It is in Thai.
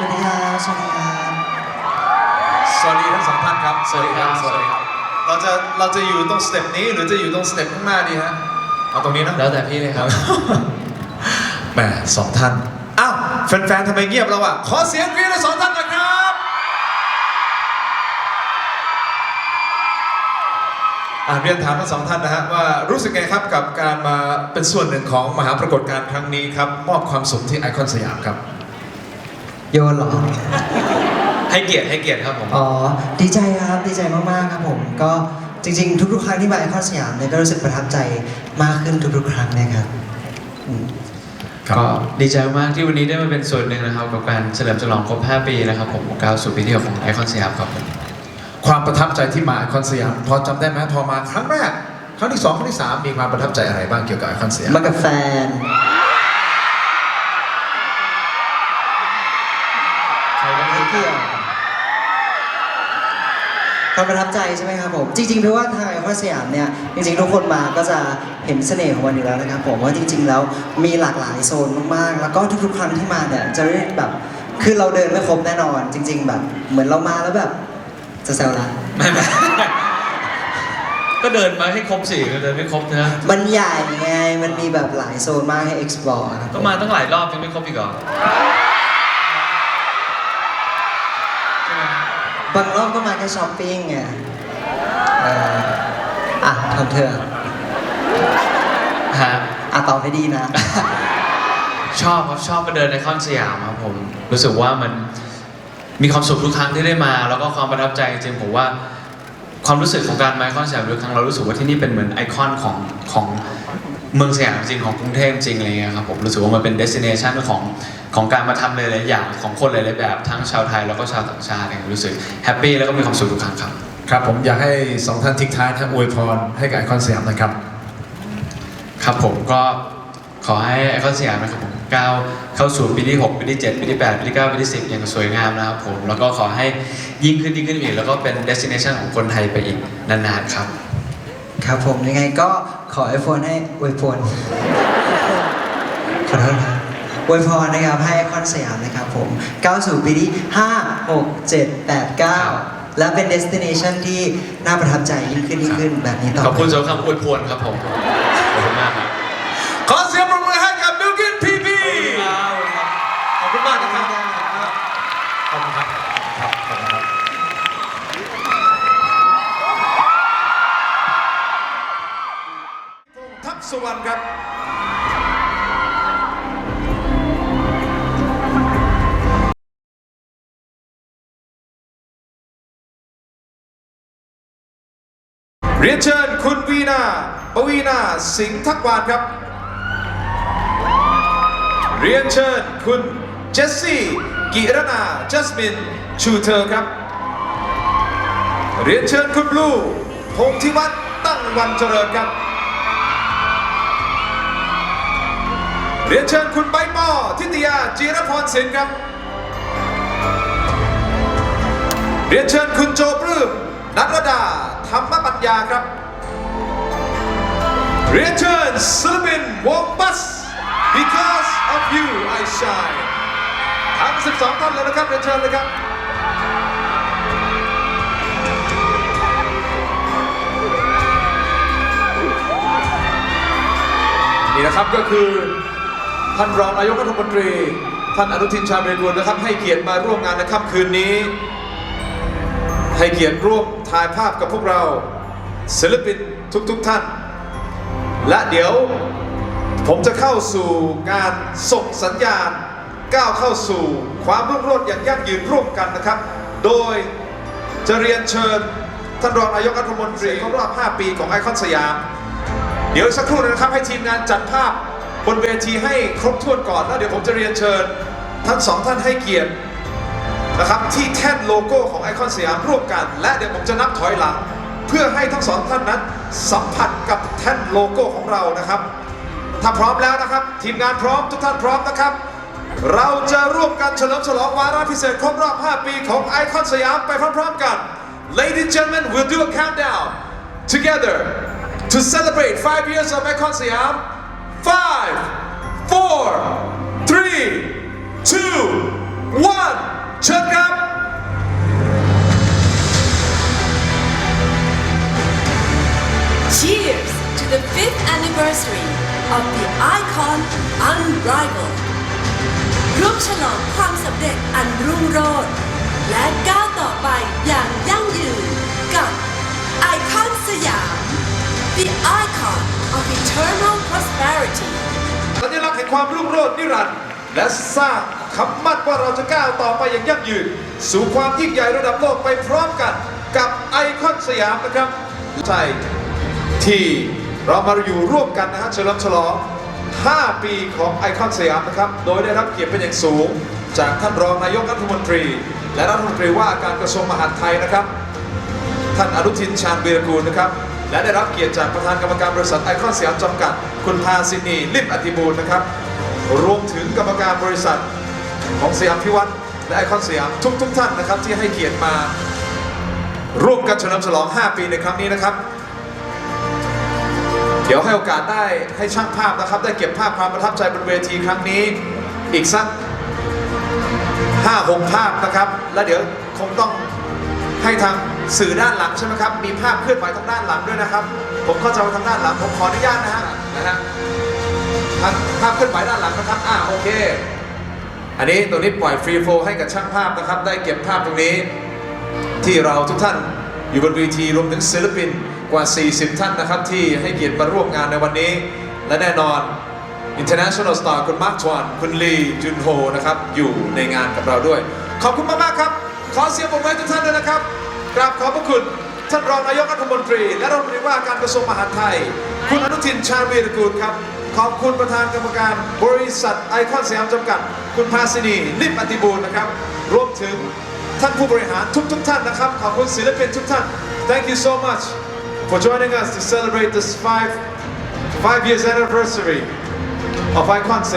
วัสดีครับสวัสดีครับสวัสดีทั้งสองท่านครับ สวัสดีครับ สวัสดีครับ เราจะ เราจะอยู่ตรงสเต็ปนี้หรือจะอยู่ตรงสเต็ปข้างหน้าดีฮะ เอาตรงนี้นะแล้วแต่พี่เลยครับ แหมสองท่าน อ้าว แฟนๆทำไมเงียบแล้วอะ ขอเสียงกรี๊ดให้สองท่านหนะครับ อ่าเรียนถามทั้งสองท่านนะฮะว่ารู้สึกไงครับกับการมาเป็นส่วนหนึ่งของมหาปรากฏการณ์ครั้งนี้ครับ มอบความสุขที่ไอคอนสยามครับ โยนเหรอ ให้เกียรติให้เกียรติครับผม อ๋อ ดีใจครับ ดีใจมากๆครับผม ก็จริงๆ ทุกๆ ครั้งที่มาไอคอนสยามเนี่ยก็รู้สึกประทับใจมากขึ้นทุกๆ ครั้งนะครับอืมก็ดีใจมากที่วันนี้ได้มาเป็นส่วนหนึ่งนะครับ กับการเฉลิมฉลองครบ 5 ปีนะครับผมก้าวสู่ปีที่หกของไอคอนสยามครับผมความประทับใจที่มาไอคอนสยามพอจำได้ไหมพอมาครั้งแรก ครั้งที่สองครั้งที่สามมีความประทับใจอะไรบ้างเกี่ยวกับไอคอนสยามมากับแฟน ความประทับใจใช่ไหมครับผม จริงๆเพราะว่าทางไอคอนสยามเนี่ยจริงๆทุกคนมาก็จะเห็นเสน่ห์ของมันอยู่แล้วนะครับผมว่าจริง ๆ แล้วมีหลากหลายโซนมากๆ แล้วก็ทุกๆครั้งที่มาเนี่ยจะได้แบบคือเราเดินไม่ครบแน่นอน จริง ๆ แบบ เหมือนเรามาแล้วแบบจะแซวละไม่ไม่ก็เดินมาให้ครบสิก็เดินไม่ครบนะมันใหญ่ไงมันมีแบบหลายโซนมากให้ explore ครับก็มาตั้งหลายรอบยังไม่ครบอีกเหรอ บางรอบก็มาแค่ช้อปปิ้งไงเอออะทำเธอะฮะอะตอบให้ดีนะ ชอบครับชอบมาเดินในคอนสยามครับผมรู้สึกว่ามันมีความสุขทุกครั้งที่ได้มา แล้วก็ความประทับใจจริงๆผมว่า ความรู้สึกของการมาไอคอนสยามทุกครั้งเรารู้สึกว่าที่นี่เป็นเหมือนไอคอนของของเมืองสยามจริงของกรุงเทพจริงอะไรเงี้ยครับผมรู้สึกว่ามันเป็นเดสติเนชันของ ของการมาทำหลายๆอย่างของคนหลายๆแบบ ทั้งชาวไทยแล้วก็ชาวต่างชาติเนี่ยรู้สึกแฮปปี้แล้วก็มีความสุขทุกครั้งครับ ครับผมอยากให้สองท่านทิ้งท้ายท่านอวยพรให้กับไอคอนสยามหนะครับ ครับผมก็ขอให้ไอคอนสยามนะครับผมก้าวเข้าสู่ปีที่ 6 ปีที่ 7 ปีที่ 8 ปีที่ 9 ปีที่ 10 อย่างสวยงามนะครับผมแล้วก็ขอให้ยิ่งขึ้นยิ่งขึ้นอีกแล้วก็เป็น destination ของคนไทยไปอีกนานๆครับ ครับผมยังไงก็ขอไอโฟนให้อวยพรขอโทษครับ อวยพรนะครับให้ไอคอนสยามนะครับผมก้าวสู่ปีที่5 6 7 8 9 และเป็น destination ที่น่าประทับใจยิ่งขึ้นยิ่งขึ้นแบบนี้ต่อไปขอบคุณสำหรับคำอวยพรครับผมขอบคุณมากครับขอเสียงปรบมือให้กับบิลกินพีพีขอบคุณมากนะครับขอบคุณครับครับขอบคุณครับทัพสุวรรณครับ เรียนเชิญคุณวีนาปวีนาสิงห์ทักวานครับ เรียนเชิญคุณเจสซี่กิรนาจัสมินชูเธอครับ เรียนเชิญคุณบลูพงธิวัฒน์ตั้งวันเจริญครับ เรียนเชิญคุณใบปอทิตยาจีรพรศิลป์ครับ เรียนเชิญคุณโจปลื้มนัทรดา ธรรมปัญญาครับ เรียนเชิญศิลปินวงบัส because of you I shine ทั้ง 12 ท่านเลยนะครับเรียนเชิญเลยครับนี่นะครับก็คือท่านรองนายกรัฐมนตรี ท่านอนุทินชาญวิรกูลนะครับให้เกียรติมาร่วมงานในค่ำคืนนี้ ให้เกียรติร่วมถ่ายภาพกับพวกเราศิลปินทุกๆทท่าน และเดี๋ยวผมจะเข้าสู่การส่งสัญญาณ ก้าวเข้าสู่ความรุ่งโรจน์อย่างยั่งยืนร่วมกันนะครับ โดยจะเรียนเชิญท่านรองนายกรัฐมนตรีครบรอบ 5 ปีของไอคอนสยาม เดี๋ยวสักครู่นะครับให้ทีมงานจัดภาพบนเวทีให้ครบถ้วนก่อน แล้วเดี๋ยวผมจะเรียนเชิญ ทั้งสองท่านให้เกียรติ นะครับที่แท่นโลโก้ของไอคอนสยามร่วมกัน และเดี๋ยวผมจะนับถอยหลัง เพื่อให้ทั้งสองท่านนั้นสัมผัสกับแท่นโลโก้ของเรานะครับ ถ้าพร้อมแล้วนะครับ ทีมงานพร้อมทุกท่านพร้อมนะครับ เราจะร่วมกันเฉลิมฉลองวาระพิเศษครบรอบ 5 ปีของไอคอนสยามไปพร้อมๆกัน Ladies and gentlemen we'll do a countdown together to celebrate 5 years of Icon Siam 5 4 3 2 1 เชิญครับร่วมฉลองความสำเร็จอันรุ่งโรจน์และก้าวต่อไปอย่างยั่งยืนกับ icon สยาม The Icon of Eternal Prosperity สัญลักษณ์แห่งความรุ่งโรจน์นิรันดร์ และสร้างคำมั่นว่าเราจะก้าวต่อไปอย่างยั่งยืน สู่ความยิ่งใหญ่ระดับโลกไปพร้อมกันกับไอคอนสยามนะครับใช่ที่เรามาอยู่ร่วมกันนะฮะเฉลิมฉลอง 5 ปีของไอคอนสยามนะครับ โดยได้รับเกียรติเป็นอย่างสูง จากท่านรองนายกรัฐมนตรี และรัฐมนตรีว่าการกระทรวงมหาดไทยนะครับ ท่านอนุทินชาญวีรกูลนะครับและได้รับเกียรติจากประธานกรรมการบริษัทไอคอนสยามจำกัด คุณพาสินีลิมอธิบูลนะครับ รวมถึงกรรมการบริษัทของสยามพิวัตรและไอคอนสยามทุกๆทท่านนะครับ ที่ให้เกียรติมา ร่วมกันเฉลิมฉลอง 5 ปีในครั้งนี้นะครับ เดี๋ยวให้โอกาสได้ให้ช่างภาพนะครับ ได้เก็บภาพความประทับใจบนเวทีครั้งนี้ อีกสักห้าหกภาพนะครับ แล้วเดี๋ยวคงต้องให้ทางสื่อด้านหลังใช่ไหมครับ มีภาพเคลื่อนไหวทางด้านหลังด้วยนะครับ ผมเข้าใจว่าทางด้านหลังผมขออนุญาตนะฮะนะฮะ ทางภาพเคลื่อนไหวด้านหลังนะครับ อ่าโอเค อันนี้ตัวนี้ปล่อยฟรีโฟให้กับช่างภาพนะครับ ได้เก็บภาพตรงนี้ ที่เราทุกท่านอยู่บนเวทีรวมถึงศิลปินกว่า 40 ท่านนะครับ ที่ให้เกียรติมาร่วมงานในวันนี้ และแน่นอน International Star คุณมาร์คทวนคุณลีจุนโฮนะครับ อยู่ในงานกับเราด้วย ขอบคุณมากๆครับ ขอเสียงปรบมือให้ทุกท่านด้วยนะครับกราบขอบพระคุณท่านรองนายกรัฐมนตรี และรัฐมนตรีว่าการกระทรวงมหาดไทย คุณอนุทินชาญวีรกูลครับ ขอบคุณประธานกรรมการบริษัทไอคอนสยามจำกัด คุณภาสินีลิปอติบูลนะครับ รวมถึงท่านผู้บริหารทุกทุกท่านนะครับ ขอบคุณศิลปินทุกท่าน Thank you so much for joining us to celebrate this five five years anniversary of Icon ส